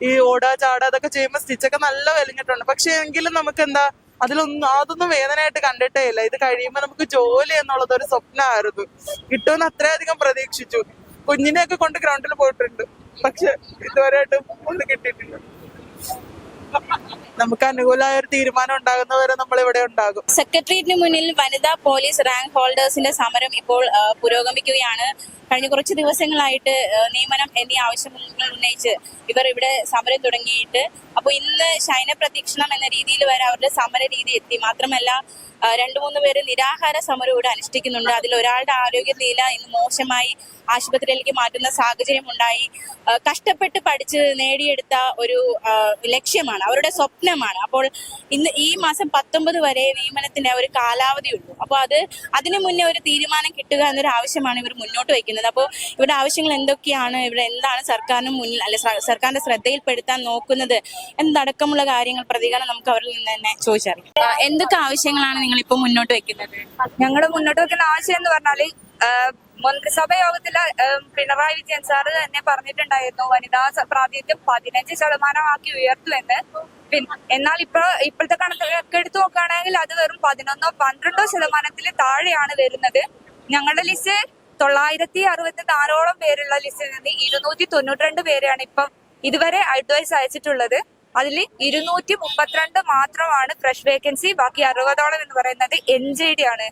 ഈ ഓടാ ചാടാ അതൊക്കെ ചെയ്യുമ്പോൾ സ്റ്റിച്ചൊക്കെ നല്ല വലിഞ്ഞിട്ടുണ്ട്. പക്ഷെ എങ്കിലും നമുക്ക് എന്താ അതിലൊന്നും അതൊന്നും വേദനയായിട്ട് കണ്ടിട്ടേ ഇല്ല. ഇത് കഴിയുമ്പോൾ നമുക്ക് ജോലി എന്നുള്ളത് ഒരു സ്വപ്നമായിരുന്നു. കിട്ടുമെന്ന് അത്രയധികം പ്രതീക്ഷിച്ചു. കുഞ്ഞിനെയൊക്കെ കൊണ്ട് ഗ്രൗണ്ടിൽ പോയിട്ടുണ്ട്. പക്ഷെ ഇതുവരെയായിട്ടും ഒന്നും കിട്ടിയിട്ടില്ല. നമുക്ക് അനുകൂലമായ ഒരു തീരുമാനം ഉണ്ടാകുന്നവരെ നമ്മൾ ഇവിടെ ഉണ്ടാകും. സെക്രട്ടേറിയറ്റിന് മുന്നിൽ വനിതാ പോലീസ് റാങ്ക് ഹോൾഡേഴ്സിന്റെ സമരം ഇപ്പോൾ പുരോഗമിക്കുകയാണ്. കഴിഞ്ഞ കുറച്ച് ദിവസങ്ങളായിട്ട് നിയമനം എന്നീ ആവശ്യങ്ങൾ ഉന്നയിച്ച് ഇവർ ഇവിടെ സമരം തുടങ്ങിയിട്ട്. അപ്പോൾ ഇന്ന് ശയന പ്രതീക്ഷണം എന്ന രീതിയിൽ വരെ അവരുടെ സമര രീതി എത്തി. മാത്രമല്ല രണ്ടു മൂന്ന് പേര് നിരാഹാര സമരം ഇവിടെ അനുഷ്ഠിക്കുന്നുണ്ട്. അതിൽ ഒരാളുടെ ആരോഗ്യനില ഇന്ന് മോശമായി ആശുപത്രിയിലേക്ക് മാറ്റുന്ന സാഹചര്യം ഉണ്ടായി. കഷ്ടപ്പെട്ട് പഠിച്ച് നേടിയെടുത്ത ഒരു ലക്ഷ്യമാണ് അവരുടെ സ്വപ്നമാണ്. അപ്പോൾ ഇന്ന് ഈ മാസം പത്തൊമ്പത് വരെ നിയമനത്തിന്റെ ഒരു കാലാവധി ഉള്ളൂ അപ്പോൾ അത് അതിനു മുന്നേ ഒരു തീരുമാനം കിട്ടുക എന്നൊരു ആവശ്യമാണ് ഇവർ മുന്നോട്ട് വയ്ക്കുന്നത്. അപ്പോൾ ഇവരുടെ ആവശ്യങ്ങൾ എന്തൊക്കെയാണ്? ഇവിടെ എന്താണ് സർക്കാരിന് മുന്നിൽ അല്ലെ സർക്കാരിന്റെ ശ്രദ്ധയിൽപ്പെടുത്താൻ നോക്കുന്നത്? എന്തടക്കമുള്ള കാര്യങ്ങൾ പ്രതികരണം നമുക്ക് അവരിൽ നിന്ന് തന്നെ ചോദിച്ചറിയാം. എന്തൊക്കെ ആവശ്യങ്ങളാണ് നിങ്ങൾ ഇപ്പോൾ മുന്നോട്ട് വെക്കുന്നത്? ഞങ്ങൾ മുന്നോട്ട് വെക്കുന്ന ആവശ്യം എന്ന് പറഞ്ഞാൽ ആ, മന്ത്രിസഭ യോഗത്തിൽ പിണറായി വിജയൻ സാറ് തന്നെ പറഞ്ഞിട്ടുണ്ടായിരുന്നു വനിതാ പ്രാതിനിധ്യം പതിനഞ്ച് ശതമാനമാക്കി ഉയർത്തുമെന്ന് എന്നാൽ ഇപ്പൊ ഇപ്പോഴത്തെ കണക്കൊക്കെ എടുത്തു നോക്കുകയാണെങ്കിൽ അത് വെറും പതിനൊന്നോ പന്ത്രണ്ടോ ശതമാനത്തിൽ താഴെയാണ് വരുന്നത്. ഞങ്ങളുടെ ലിസ്റ്റ് തൊള്ളായിരത്തി അറുപത്തി നാലോളം പേരുള്ള ലിസ്റ്റിൽ നിന്ന് ഇരുന്നൂറ്റി തൊണ്ണൂറ്റി രണ്ട് പേരെയാണ് ഇപ്പം ഇതുവരെ അഡ്വൈസ് അയച്ചിട്ടുള്ളത്. അതിൽ ഇരുന്നൂറ്റി മുപ്പത്തിരണ്ട് മാത്രമാണ് ഫ്രഷ് വേക്കൻസി ബാക്കി അറുപതോളം എന്ന് പറയുന്നത് എൻ ജെ ഡി ആണ്.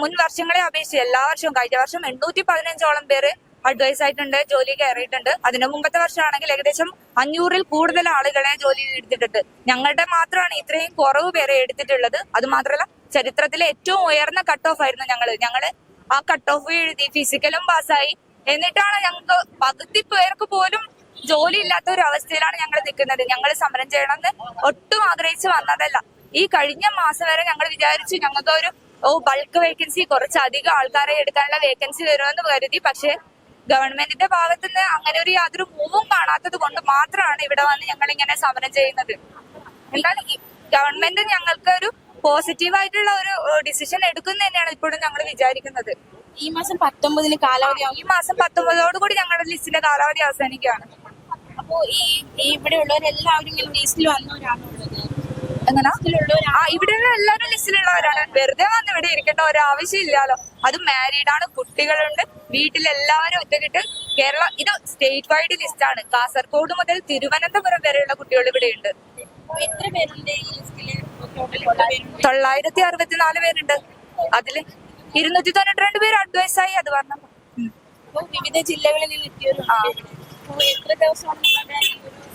മുൻ വർഷങ്ങളെ അപേക്ഷിച്ച് എല്ലാ വർഷവും കഴിഞ്ഞ വർഷം എണ്ണൂറ്റി പതിനഞ്ചോളം പേര് അഡ്വൈസ് ആയിട്ടുണ്ട് ജോലി കയറിയിട്ടുണ്ട്. അതിന് മുമ്പത്തെ വർഷമാണെങ്കിൽ ഏകദേശം അഞ്ഞൂറിൽ കൂടുതൽ ആളുകളെ ജോലി എടുത്തിട്ടുണ്ട്. ഞങ്ങളുടെ മാത്രമാണ് ഇത്രയും കുറവ് പേരെ എടുത്തിട്ടുള്ളത്. അത് മാത്രമല്ല ചരിത്രത്തിലെ ഏറ്റവും ഉയർന്ന കട്ട് ഓഫ് ആയിരുന്നു ഞങ്ങൾ. ഞങ്ങൾ ആ കട്ട് ഓഫ് എഴുതി ഫിസിക്കലും പാസ്സായി എന്നിട്ടാണ് ഞങ്ങൾക്ക് പകുതി പേർക്ക് പോലും ജോലി ഇല്ലാത്ത ഒരു അവസ്ഥയിലാണ് ഞങ്ങൾ നിൽക്കുന്നത്. ഞങ്ങൾ സമരം ചെയ്യണമെന്ന് ഒട്ടും ആഗ്രഹിച്ച് വന്നതല്ല. ഈ കഴിഞ്ഞ മാസം വരെ ഞങ്ങൾ വിചാരിച്ചു ഞങ്ങൾക്ക് ഒരു ഓ ബൾക്ക് വേക്കൻസി കുറച്ചധികം ആൾക്കാരെ എടുക്കാനുള്ള വേക്കൻസി വരുമെന്ന് കരുതി. പക്ഷേ ഗവൺമെന്റിന്റെ ഭാഗത്തുനിന്ന് അങ്ങനെ ഒരു യാതൊരു മൂവും കാണാത്തത് കൊണ്ട് മാത്രമാണ് ഇവിടെ വന്ന് ഞങ്ങൾ ഇങ്ങനെ സമരം ചെയ്യുന്നത്. എന്നാൽ ഗവൺമെന്റ് ഞങ്ങൾക്ക് ഒരു പോസിറ്റീവ് ആയിട്ടുള്ള ഒരു ഡിസിഷൻ എടുക്കുന്ന തന്നെയാണ് ഇപ്പോഴും ഞങ്ങൾ വിചാരിക്കുന്നത്. ഈ മാസം പത്തൊമ്പതിന് കാലാവധി ഈ മാസം പത്തൊമ്പതോട് കൂടി ഞങ്ങളുടെ ലിസ്റ്റിന്റെ കാലാവധി അവസാനിക്കുകയാണ്. അപ്പോ ഈ ഇവിടെ ഉള്ളവരെല്ലാവരും ഇങ്ങനെ ലിസ്റ്റിൽ വന്നവരാണുള്ളത് എങ്ങനെ? ആ ഇവിടെയുള്ള എല്ലാവരും ലിസ്റ്റിലുള്ളവരാണ് വെറുതെ വന്ന് ഇവിടെ ഇരിക്കേണ്ട ഒരു ആവശ്യമില്ലല്ലോ അത് മാരീഡ് ആണ് കുട്ടികളുണ്ട്. വീട്ടിലെല്ലാവരും ഒറ്റക്കിട്ട് കേരള ഇത് സ്റ്റേറ്റ് വൈഡ് ലിസ്റ്റ് ആണ്. കാസർഗോഡ് മുതൽ തിരുവനന്തപുരം വരെയുള്ള കുട്ടികൾ ഇവിടെ ഉണ്ട് തൊള്ളായിരത്തി അറുപത്തിനാല് പേരുണ്ട് അതിൽ ഇരുന്നൂറ്റി തൊണ്ണൂറ്റി രണ്ട് പേര് അഡ്വൈസ് ആയി അത് പറഞ്ഞു വിവിധ ജില്ലകളിൽ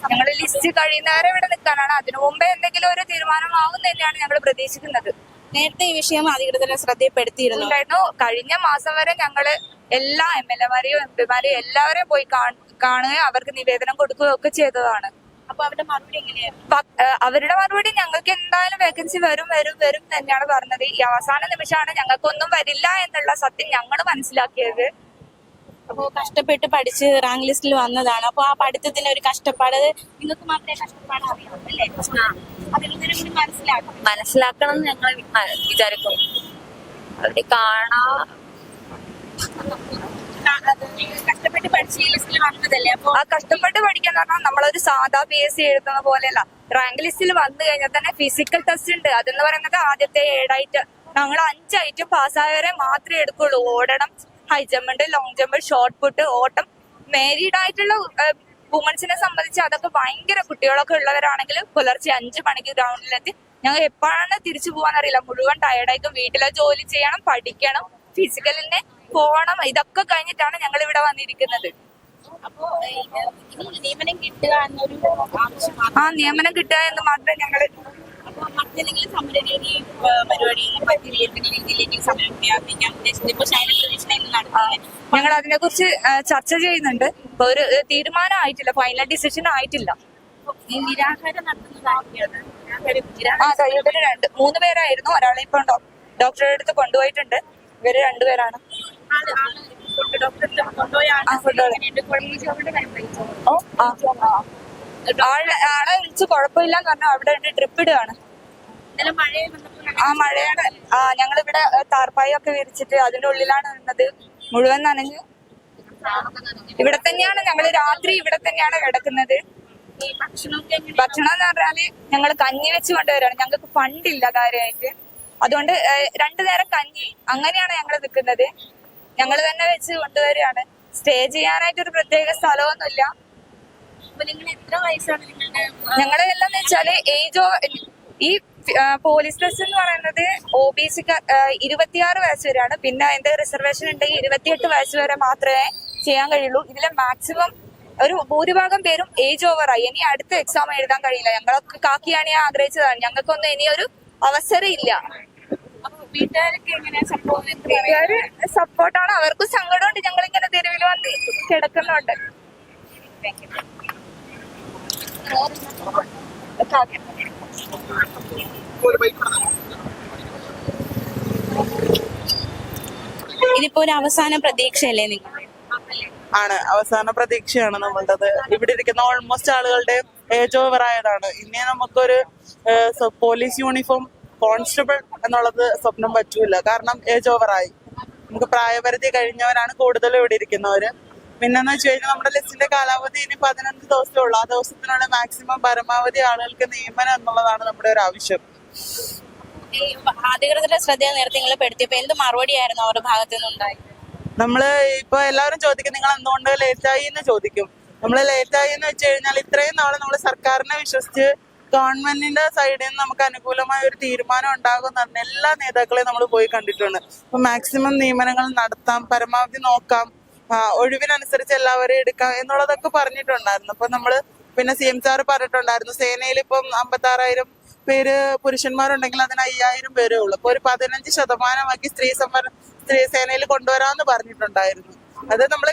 ഞങ്ങൾ ലിസ്റ്റ് കഴിയുന്നവരെ ഇവിടെ നിൽക്കാനാണ്. അതിനു മുമ്പേ എന്തെങ്കിലും ഒരു തീരുമാനമാകും തന്നെയാണ് ഞങ്ങൾ പ്രതീക്ഷിക്കുന്നത്. നേരത്തെ ഈ വിഷയം അധികൃതരെ ശ്രദ്ധയിൽപ്പെടുത്തിയിരുന്നു. ഉണ്ടായിരുന്നു. കഴിഞ്ഞ മാസം വരെ ഞങ്ങൾ എല്ലാ എം എൽ എമാരെയും എം പിമാരെയും എല്ലാവരെയും പോയി കാണ- കാണുകയും അവർക്ക് നിവേദനം കൊടുക്കുകയും ഒക്കെ ചെയ്തതാണ്. അപ്പൊ അവരുടെ മറുപടി എങ്ങനെയായിരുന്നു അവരുടെ മറുപടി ഞങ്ങൾക്ക് എന്തായാലും വേക്കൻസി വരും വരും വരും തന്നെയാണ് പറഞ്ഞത്. ഈ അവസാന നിമിഷമാണ് ഞങ്ങൾക്കൊന്നും വരില്ല എന്നുള്ള സത്യം ഞങ്ങൾ മനസ്സിലാക്കിയത്. അപ്പോൾ കഷ്ടപ്പെട്ട് പഠിച്ച് റാങ്ക് ലിസ്റ്റിൽ വന്നതാണ്. അപ്പോൾ ആ പഠിത്തത്തിന്റെ ഒരു കഷ്ടപ്പാട് നിങ്ങൾക്ക് മാത്രമേ കഷ്ടപ്പാട് അറിയാവൂ അല്ലേ? അധികൃതരും കൂടി മനസ്സിലാക്കും മനസ്സിലാക്കണം. എന്ന് ഞങ്ങൾ വിചാരിക്കും. അവർ കാണാ. കഷ്ടപ്പെട്ട് പഠിച്ച് വന്നതല്ലേ അപ്പൊ? ആ കഷ്ടപ്പെട്ട് പഠിക്കാന്ന് പറഞ്ഞാൽ നമ്മളൊരു സാധാ പി എസ് സി എഴുതുന്ന പോലെയല്ല. റാങ്ക് ലിസ്റ്റിൽ വന്നു കഴിഞ്ഞാൽ തന്നെ ഫിസിക്കൽ ടെസ്റ്റ് ഉണ്ട്. അതെന്ന് പറയുന്നത് ആദ്യത്തെ ഏഴായിട്ട് ഞങ്ങൾ അഞ്ച് ഐറ്റം പാസ്സായവരെ മാത്രമേ എടുക്കുള്ളൂ. ഓടണം high jump long jump shot put ഓട്ടം. മാരീഡ് ആയിട്ടുള്ള വുമൻസിനെ സംബന്ധിച്ച് അതൊക്കെ ഭയങ്കര കുട്ടികളൊക്കെ ഉള്ളവരാണെങ്കിൽ പുലർച്ചെ അഞ്ചു മണിക്ക് ഗ്രൗണ്ടിലെത്തി ഞങ്ങൾ എപ്പോഴാണ് തിരിച്ചു പോകാന്നറിയില്ല മുഴുവൻ ടയർഡായിരിക്കും വീട്ടിലെ ജോലി ചെയ്യണം പഠിക്കണം. ഫിസിക്കലിനെ പോകണം ഇതൊക്കെ കഴിഞ്ഞിട്ടാണ് ഞങ്ങൾ ഇവിടെ വന്നിരിക്കുന്നത് നിയമനം കിട്ടുക എന്നൊരു ആ നിയമനം കിട്ടുക എന്ന് മാത്രമേ ഞങ്ങൾ അപ്പൊ മറ്റേതെങ്കിലും സമരരീതി ഏഹ്, പരിപാടി മറ്റു ഏതെങ്കിലും രീതിയിലേക്ക് സമരം വ്യാപിക്കാൻ ഉദ്ദേശിച്ചത്? ഇപ്പൊ ശൈല പ്രദക്ഷിണ നടത്തുന്നത് ഞങ്ങൾ അതിനെ കുറിച്ച് ചർച്ച ചെയ്യുന്നുണ്ട്. ഇപ്പൊ ഒരു തീരുമാനം ആയിട്ടില്ല ഫൈനൽ ഡിസിഷൻ ആയിട്ടില്ല. ആ കഴിയുമ്പോൾ രണ്ട് മൂന്ന് പേരായിരുന്നു. ഒരാളെ ഇപ്പൊ ഡോക്ടറുടെ അടുത്ത് കൊണ്ടുപോയിട്ടുണ്ട്. ഇവർ രണ്ടുപേരാണ്. ആൾ വിളിച്ച് കുഴപ്പമില്ലാന്ന് പറഞ്ഞു അവിടെ ട്രിപ്പ് ഇടുകയാണ് ആ മഴയാണ്. ആ ഞങ്ങൾ ഇവിടെ താർപ്പായി ഒക്കെ വിരിച്ചിട്ട് അതിന്റെ ഉള്ളിലാണ് നിന്നത്. മുഴുവൻ നനഞ്ഞ്. ഇവിടെ തന്നെയാണ് ഞങ്ങൾ രാത്രി ഇവിടെ തന്നെയാണ് കിടക്കുന്നത്. ഭക്ഷണം എന്ന് പറഞ്ഞാൽ ഞങ്ങൾ കഞ്ഞി വെച്ച് കൊണ്ടുവരാണ്. ഞങ്ങൾക്ക് ഫണ്ടില്ല കാര്യമായിട്ട് അതുകൊണ്ട് രണ്ടു നേരം കഞ്ഞി അങ്ങനെയാണ് ഞങ്ങൾ നിൽക്കുന്നത് ഞങ്ങൾ തന്നെ വെച്ച് കൊണ്ടുവരികയാണ്. സ്റ്റേ ചെയ്യാനായിട്ട് ഒരു പ്രത്യേക സ്ഥലമൊന്നുമില്ല. ഞങ്ങൾ ഞങ്ങളെ എല്ലാം വെച്ചാൽ ഏജ് ഈ പോലീസ് ബസ് എന്ന് പറയുന്നത് ഒ ബി സി ഇരുപത്തിയാറ് വയസ്സ് വരെയാണ്. പിന്നെ അതിന്റെ റിസർവേഷൻ ഉണ്ടെങ്കിൽ ഇരുപത്തിയെട്ട് വയസ്സ് വരെ മാത്രമേ ചെയ്യാൻ കഴിയുള്ളൂ. ഇതിലെ മാക്സിമം ഒരു ഭൂരിഭാഗം പേരും ഏജ് ഓവറായി ഇനി അടുത്ത എക്സാം എഴുതാൻ കഴിയില്ല. ഞങ്ങളൊക്കെ കാക്കിയാണ് ഞാൻ ആഗ്രഹിച്ചതാണ്. ഞങ്ങൾക്കൊന്നും ഇനി ഒരു അവസരം ഇല്ല വീട്ടുകാര് സപ്പോർട്ടാണ് അവർക്കും സങ്കടമുണ്ട്. ഞങ്ങൾ ഇങ്ങനെ തെരുവിൽ വന്ന് കിടക്കുന്നുണ്ട്. ഇതിപ്പോ ഒരു അവസാന പ്രതീക്ഷയല്ലേ നിങ്ങൾ? ആണ്. അവസാന പ്രതീക്ഷയാണ് നമ്മളുടേത്. ഇവിടെ ഇരിക്കുന്ന ഓൾമോസ്റ്റ് ആളുകളുടെ ഏജ് ഓവർ ആയതാണ്. ഇനി നമുക്കൊരു പോലീസ് യൂണിഫോം കോൺസ്റ്റബിൾ എന്നുള്ളത് സ്വപ്നം പറ്റൂല. കാരണം ഏജ് ഓവറായി. നമുക്ക് പ്രായപരിധി കഴിഞ്ഞവരാണ് കൂടുതലും ഇവിടെ ഇരിക്കുന്നവര്. പിന്നെന്ന് വെച്ച് കഴിഞ്ഞാൽ നമ്മുടെ ലിസ്റ്റിന്റെ കാലാവധി ഇനി പതിനഞ്ച് ദിവസമേ ഉള്ളൂ. ആ ദിവസത്തിനുള്ള മാക്സിമം പരമാവധി ആളുകൾക്ക് നിയമനം എന്നുള്ളതാണ് നമ്മുടെ ഒരു ആവശ്യം. അധികൃതരുടെ നിങ്ങൾ പെടുത്തിയപ്പോ എന്ത് മറുപടിയായിരുന്നു അവരുടെ ഭാഗത്തു നമ്മൾ ഇപ്പൊ എല്ലാവരും ചോദിക്കും നിങ്ങൾ എന്തുകൊണ്ട് ലേറ്റായി എന്ന് ചോദിക്കും. നമ്മൾ ലേറ്റായി എന്ന് വെച്ച് കഴിഞ്ഞാൽ ഇത്രയും നാളെ നമ്മൾ സർക്കാരിനെ വിശ്വസിച്ച് ഗവൺമെന്റിന്റെ സൈഡിൽ നിന്ന് നമുക്ക് അനുകൂലമായ ഒരു തീരുമാനം ഉണ്ടാകും എന്ന് എല്ലാ നേതാക്കളെയും നമ്മൾ പോയി കണ്ടിട്ടുണ്ട്. അപ്പൊ മാക്സിമം നിയമനങ്ങൾ നടത്താം പരമാവധി നോക്കാം ഒഴിവിനനുസരിച്ച് എല്ലാവരെയും എടുക്കാം എന്നുള്ളതൊക്കെ പറഞ്ഞിട്ടുണ്ടായിരുന്നു. അപ്പൊ നമ്മൾ പിന്നെ സി എം സാർ പറഞ്ഞിട്ടുണ്ടായിരുന്നു സേനയിൽ ഇപ്പം അമ്പത്തി ആറായിരം പേര് പുരുഷന്മാരുണ്ടെങ്കിൽ അതിന് അയ്യായിരം പേരേ ഉള്ളൂ. അപ്പൊ ഒരു പതിനഞ്ച് ശതമാനമാക്കി സ്ത്രീ സംവരണം സ്ത്രീ സേനയിൽ കൊണ്ടുവരാമെന്ന് പറഞ്ഞിട്ടുണ്ടായിരുന്നു. അത് നമ്മൾ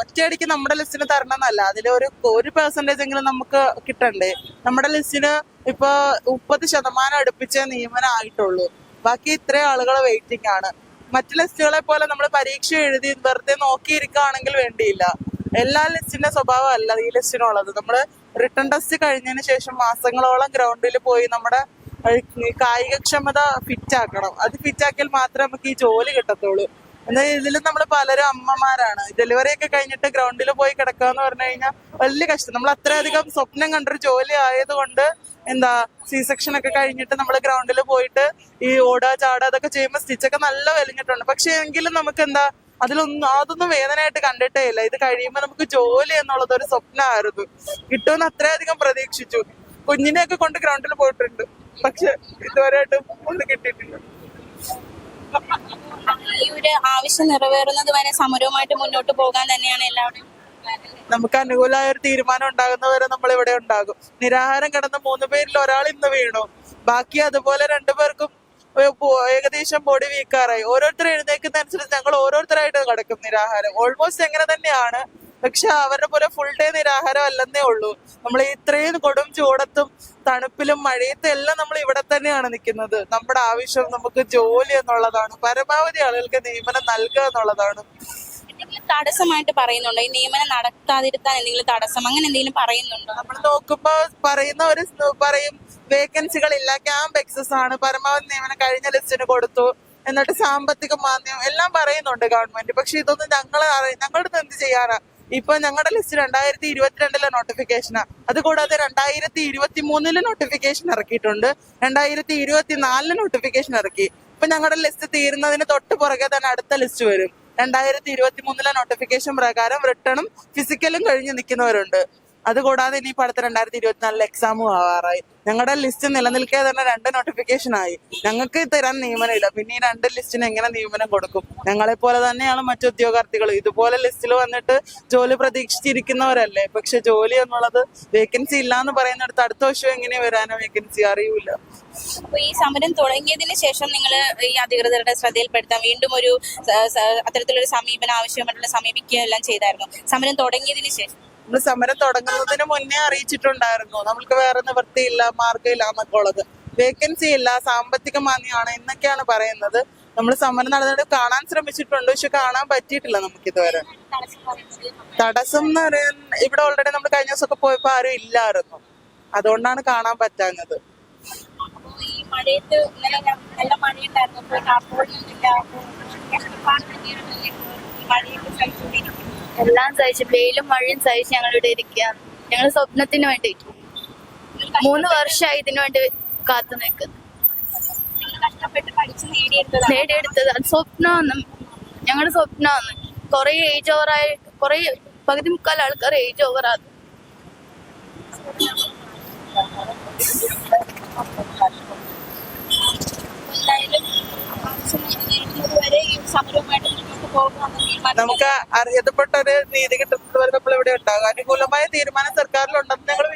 ഒറ്റയടിക്ക് നമ്മുടെ ലിസ്റ്റിന് തരണം എന്നല്ല അതിൽ ഒരു ഒരു പെർസെന്റേജ് എങ്കിലും നമുക്ക് കിട്ടണ്ടേ. നമ്മുടെ ലിസ്റ്റിന് ഇപ്പൊ മുപ്പത് ശതമാനം അടുപ്പിച്ച നിയമനം ആയിട്ടുള്ളൂ ബാക്കി ഇത്രയും ആളുകൾ വെയിറ്റിംഗ് ആണ്. മറ്റു ലിസ്റ്റുകളെ പോലെ നമ്മൾ പരീക്ഷ എഴുതി വെറുതെ നോക്കിയിരിക്കുകയാണെങ്കിൽ വേണ്ടിയില്ല. എല്ലാ ലിസ്റ്റിന്റെ സ്വഭാവം അല്ല ഈ ലിസ്റ്റിനുള്ളത്. നമ്മൾ റിട്ടേൺ ടെസ്റ്റ് കഴിഞ്ഞതിന് ശേഷം മാസങ്ങളോളം ഗ്രൗണ്ടിൽ പോയി നമ്മുടെ കായികക്ഷമത ഫിറ്റ് ആക്കണം. അത് ഫിറ്റ് ആക്കിയാൽ മാത്രമേ നമുക്ക് ഈ ജോലി കിട്ടത്തുള്ളൂ. എന്നാൽ ഇതിൽ നമ്മൾ പലരും അമ്മമാരാണ്. ഡെലിവറി ഒക്കെ കഴിഞ്ഞിട്ട് ഗ്രൗണ്ടിൽ പോയി കിടക്കുക എന്ന് പറഞ്ഞു കഴിഞ്ഞാൽ വലിയ കഷ്ടം. നമ്മൾ അത്രയധികം സ്വപ്നം കണ്ടൊരു ജോലി ആയതുകൊണ്ട് എന്താ സി സെക്ഷൻ ഒക്കെ കഴിഞ്ഞിട്ട് നമ്മൾ ഗ്രൗണ്ടിൽ പോയിട്ട് ഈ ഓടാ ചാടാ അതൊക്കെ ചെയ്യുമ്പോൾ സ്റ്റിച്ചൊക്കെ നല്ല വലിഞ്ഞിട്ടുണ്ട്. പക്ഷെ എങ്കിലും നമുക്ക് എന്താ അതിലൊന്നും അതൊന്നും വേദനയായിട്ട് കണ്ടിട്ടേ ഇല്ല. ഇത് കഴിയുമ്പോൾ നമുക്ക് ജോലി എന്നുള്ളത് ഒരു സ്വപ്നമായിരുന്നു. കിട്ടുമെന്ന് അത്രയധികം പ്രതീക്ഷിച്ചു. കുഞ്ഞിനെയൊക്കെ കൊണ്ട് ഗ്രൗണ്ടിൽ പോയിട്ടുണ്ട്. പക്ഷെ ഇതുവരെയായിട്ടും ഒന്നും കിട്ടിയിട്ടില്ല. ഈ ഒരു ആവശ്യം നിറവേറുന്നത് വരെ സമരവുമായിട്ട് മുന്നോട്ട് പോകാൻ തന്നെയാണ് എല്ലാവരും നമുക്ക് അനുകൂലമായ ഒരു തീരുമാനം ഉണ്ടാകുന്നവരെ നമ്മൾ ഇവിടെ ഉണ്ടാകും. നിരാഹാരം കിടന്ന മൂന്ന് പേരിൽ ഒരാൾ ഇന്ന് വീണു. ബാക്കി അതുപോലെ രണ്ടുപേർക്കും ഏകദേശം ബോഡി വീക്കാറായി ഓരോരുത്തർ എഴുന്നേക്കുന്ന അനുസരിച്ച് ഞങ്ങൾ ഓരോരുത്തരായിട്ട് കിടക്കും നിരാഹാരം. ഓൾമോസ്റ്റ് എങ്ങനെ തന്നെയാണ് പക്ഷെ അവരുടെ പോലെ ഫുൾ ഡേ നിരാഹാരം അല്ലെന്നേ ഉള്ളൂ. നമ്മൾ ഇത്രയും കൊടും ചൂടത്തും തണുപ്പിലും മഴയത്തും എല്ലാം നമ്മൾ ഇവിടെ തന്നെയാണ് നിൽക്കുന്നത്. നമ്മുടെ ആവശ്യം നമുക്ക് ജോലി എന്നുള്ളതാണ്. പരമാവധി ആളുകൾക്ക് നിയമനം നൽകുക എന്നുള്ളതാണ്. തടസ്സമായിട്ട് പറയുന്നുണ്ടോ? ഈ നിയമനം നടത്താതിരുത്താൻ എന്തെങ്കിലും തടസ്സം അങ്ങനെ എന്തെങ്കിലും പറയുന്നുണ്ടോ? നമ്മൾ നോക്കുമ്പോ പറയുന്ന ഒരു പറയും വേക്കൻസികൾ ഇല്ല ക്യാമ്പ് എക്സസ് ആണ്. പരമാവധി നിയമനം കഴിഞ്ഞ ലിസ്റ്റിന് കൊടുത്തു. എന്നിട്ട് സാമ്പത്തിക മാന്ദ്യം എല്ലാം പറയുന്നുണ്ട് ഗവൺമെന്റ് പക്ഷെ ഇതൊന്നും ഞങ്ങൾ ഞങ്ങളുടെ എന്ത് ചെയ്യാനാ? ഇപ്പൊ ഞങ്ങളുടെ ലിസ്റ്റ് രണ്ടായിരത്തി ഇരുപത്തിരണ്ടിലെ നോട്ടിഫിക്കേഷനാ അതുകൂടാതെ രണ്ടായിരത്തി ഇരുപത്തി മൂന്നിൽ നോട്ടിഫിക്കേഷൻ ഇറക്കിയിട്ടുണ്ട്. രണ്ടായിരത്തി ഇരുപത്തി നാലിൽ നോട്ടിഫിക്കേഷൻ ഇറക്കി. ഇപ്പൊ ഞങ്ങളുടെ ലിസ്റ്റ് തീരുന്നതിന് തൊട്ട് പുറകെ തന്നെ അടുത്ത ലിസ്റ്റ് വരും. രണ്ടായിരത്തി ഇരുപത്തി മൂന്നിലെ നോട്ടിഫിക്കേഷൻ പ്രകാരം റിട്ടേണും ഫിസിക്കലും കഴിഞ്ഞ് നിൽക്കുന്നവരുണ്ട്. അതുകൂടാതെ ഇനി അടുത്ത രണ്ടായിരത്തി ഇരുപത്തിനാലിൽ എക്സാമും ആവാറായി. ഞങ്ങളുടെ ലിസ്റ്റ് നിലനിൽക്കെ തന്നെ രണ്ട് നോട്ടിഫിക്കേഷൻ ആയി. ഞങ്ങൾക്ക് തരാൻ നിയമനമില്ല. പിന്നെ ഈ രണ്ട് ലിസ്റ്റിന് എങ്ങനെ നിയമനം കൊടുക്കും? ഞങ്ങളെ പോലെ തന്നെയാണ് മറ്റു ഉദ്യോഗാർത്ഥികൾ ഇതുപോലെ ലിസ്റ്റിൽ വന്നിട്ട് ജോലി പ്രതീക്ഷിച്ചിരിക്കുന്നവരല്ലേ? പക്ഷെ ജോലി എന്നുള്ളത് വേക്കൻസി ഇല്ല എന്ന് പറയുന്നിടത്ത് അടുത്ത വർഷം എങ്ങനെ വരാനോ വേക്കൻസി അറിയൂല അപ്പൊ ഈ സമരം തുടങ്ങിയതിന് ശേഷം നിങ്ങൾ ഈ അധികൃതരുടെ ശ്രദ്ധയിൽപ്പെടുത്താൻ വീണ്ടും ഒരു അത്തരത്തിലൊരു സമീപനം ആവശ്യമായിട്ടുള്ള സമീപിക്കുക എല്ലാം ചെയ്തായിരുന്നു. സമരം തുടങ്ങിയതിന് ശേഷം നമ്മൾ സമരം തുടങ്ങുന്നതിന് മുന്നേ അറിയിച്ചിട്ടുണ്ടായിരുന്നു. നമ്മൾക്ക് വേറെ നിവൃത്തിയില്ല മാർഗമില്ല എന്നൊക്കെ ഉള്ളത്. വേക്കൻസി ഇല്ല സാമ്പത്തിക മാന്യമാണ് എന്നൊക്കെയാണ് പറയുന്നത്. നമ്മൾ സമരം നടന്നിട്ട് കാണാൻ ശ്രമിച്ചിട്ടുണ്ട്. പക്ഷെ കാണാൻ പറ്റിയിട്ടില്ല നമുക്ക് ഇതുവരെ. തടസ്സം എന്ന് പറയാൻ ഇവിടെ ഓൾറെഡി നമ്മൾ കഴിഞ്ഞ ദിവസമൊക്കെ പോയപ്പോ ആരും ഇല്ലായിരുന്നു. അതുകൊണ്ടാണ് കാണാൻ പറ്റാഞ്ഞത്. മഴയത്ത് എല്ലാം സഹിച്ച് വെയിലും മഴയും സഹിച്ച് ഞങ്ങൾ ഇവിടെ ഇരിക്കുകയാണ് ഞങ്ങൾ സ്വപ്നത്തിന് വേണ്ടി മൂന്ന് വർഷമായി ഇതിനു വേണ്ടി കാത്തു നിൽക്കുന്നു നേടിയെടുത്തത്. അത് സ്വപ്നമാണ്. ഞങ്ങളുടെ സ്വപ്നമാണ്. കുറെ ഏജ് ഓവറായി കുറെ പകുതി മുക്കാൽ ആൾക്കാർ ഏജ് ഓവറാണ് എന്തായാലും വരെ ഈ സമരവുമായിട്ട് മുന്നോട്ട് പോകുമെന്ന് തീരുമാനം നമുക്ക് അർഹതപ്പെട്ട ഒരു നീതി കിട്ടുന്നത് വരെ നമ്മൾ ഇവിടെ ഉണ്ടാകും. അനുകൂലമായ തീരുമാനം സർക്കാരിൽ ഉണ്ടെന്ന് ഞങ്ങൾ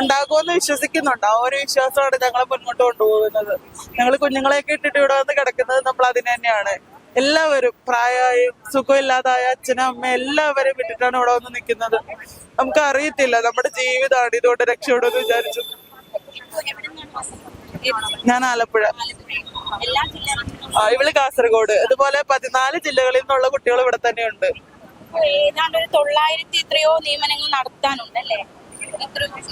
ഉണ്ടാകുമെന്ന് വിശ്വസിക്കുന്നുണ്ട്. ആ ഒരു വിശ്വാസമാണ് ഞങ്ങളെ മുന്നോട്ട് കൊണ്ടുപോകുന്നത്. ഞങ്ങൾ കുഞ്ഞുങ്ങളെയൊക്കെ ഇട്ടിട്ട് ഇവിടെ വന്ന് കിടക്കുന്നത് നമ്മൾ അതിന് തന്നെയാണ്. എല്ലാവരും പ്രായമായും സുഖമില്ലാതായ അച്ഛനും അമ്മയും എല്ലാവരും വിട്ടിട്ടാണ് ഇവിടെ വന്ന് നിൽക്കുന്നത്. നമുക്ക് അറിയത്തില്ല. നമ്മുടെ ജീവിതമാണ് ഇതുകൊണ്ട് രക്ഷപ്പെടുമെന്ന് വിചാരിച്ചു. ഞാൻ ആലപ്പുഴ. ഇവൾ കാസർഗോഡ്. ഇതുപോലെ പതിനാല് ജില്ലകളിൽ നിന്നുള്ള കുട്ടികൾ ഇവിടെ തന്നെയുണ്ട്. ഏതാണ്ട് ഒരു തൊള്ളായിരത്തി എത്രയോ നിയമനങ്ങൾ നടത്താനുണ്ടല്ലേ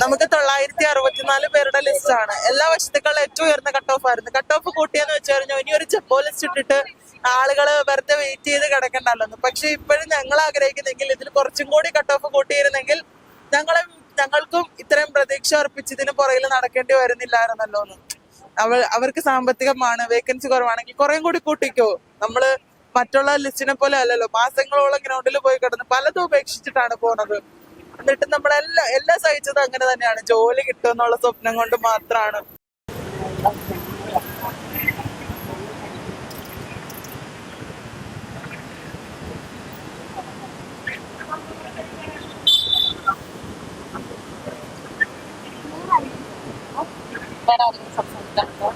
നമുക്ക് തൊള്ളായിരത്തി അറുപത്തിനാല് പേരുടെ ലിസ്റ്റ് ആണ്. എല്ലാ വശത്തേക്കാളും ഏറ്റവും ഉയർന്ന കട്ട് ഓഫ് ആയിരുന്നു. കട്ട് ഓഫ് കൂട്ടിയെന്ന് വെച്ച് കഴിഞ്ഞാൽ ഇനി ഒരു ചെപ്പോ ലിസ്റ്റ് ഇട്ടിട്ട് ആളുകൾ വെറുതെ വെയിറ്റ് ചെയ്ത് കിടക്കണ്ടല്ലോ പക്ഷെ ഇപ്പോഴും ഞങ്ങൾ ആഗ്രഹിക്കുന്നെങ്കിൽ ഇതിൽ കുറച്ചും കൂടി കട്ട് ഓഫ് കൂട്ടിയിരുന്നെങ്കിൽ ഞങ്ങളെ ഞങ്ങൾക്കും ഇത്രയും പ്രതീക്ഷ അർപ്പിച്ചതിന് പുറകിൽ നടക്കേണ്ടി വരുന്നില്ലായിരുന്നല്ലോ എന്ന്. അവ അവർക്ക് സാമ്പത്തികമാണ് വേക്കൻസി കുറവാണെങ്കിൽ കുറേം കൂടി കൂട്ടിക്കോ. നമ്മൾ മറ്റുള്ള ലിസ്റ്റിനെ പോലെ അല്ലല്ലോ മാസങ്ങളോളം ഗ്രൗണ്ടിൽ പോയി കിടന്ന് പലതും ഉപേക്ഷിച്ചിട്ടാണ് പോണത്. എന്നിട്ട് നമ്മളെല്ലാം എല്ലാം സഹിച്ചത് അങ്ങനെ തന്നെയാണ്. ജോലി കിട്ടുമെന്നുള്ള സ്വപ്നം കൊണ്ട് മാത്രമാണ് ആരെങ്കിലും സംസാരിക്കാനുണ്ടോ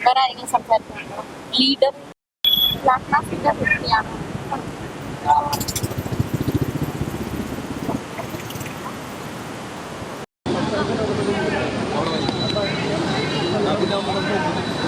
വേറെ ആരെങ്കിലും സംസാരിക്കാനുണ്ടോ ലീഡർ ബ്ലാക്ക് മാഫിന്റെ കുട്ടിയാണ് അവിടെ